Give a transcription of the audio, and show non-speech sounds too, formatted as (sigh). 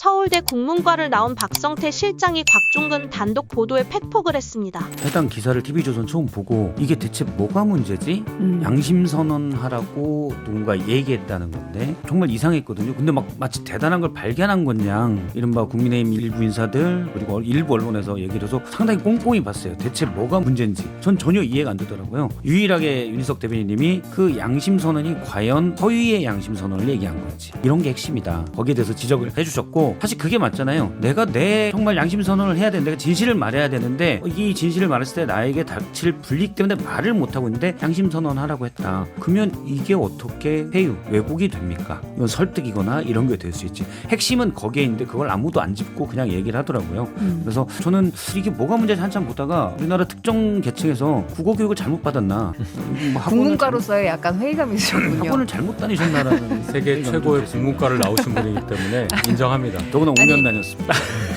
서울 대 국문과를 나온 박성태 실장이 곽종근 단독 보도에 팩폭을 했습니다. 해당 기사를 TV조선 처음 보고 이게 대체 뭐가 문제지? 음. 양심 선언하라고 누군가 얘기했다는 건데 정말 이상했거든요. 근데 막 마치 대단한 걸 발견한 것냥 이른바 국민의힘 일부 인사들 그리고 일부 언론에서 얘기를 해서 상당히 꼼꼼히 봤어요. 대체 뭐가 문제인지 전 전혀 이해가 안 되더라고요. 유일하게 윤희석 대변인님이 그 양심 선언이 과연 허위의 양심 선언을 얘기한 건지 이런 게 핵심이다. 거기에 대해서 지적을 해주셨고 사실 그게 맞잖아요. 내가 내 정말 양심 선언을 해야 되는데 내가 진실을 말해야 되는데 이 진실을 말했을 때 나에게 닥칠 불이익 때문에 말을 못 하고 있는데 양심 선언하라고 했다. 그러면 이게 어떻게 회유 왜곡이 됩니까? 이건 설득이거나 이런 게 될 수 있지. 핵심은 거기에 있는데 그걸 아무도 안 짚고 그냥 얘기를 하더라고요. 음. 그래서 저는 이게 뭐가 문제인지 한참 보다가 우리나라 특정 계층에서 국어 교육을 잘못 받았나? 뭐 학원을 국문과로서의 약간 회의감이 잘못- 있으셨군요. 학원을 잘못 다니셨나라는 세계 최고의. 국문과를 나오신 분이기 때문에 인정합니다. 더구나 5년 아니, 다녔습니다. (laughs)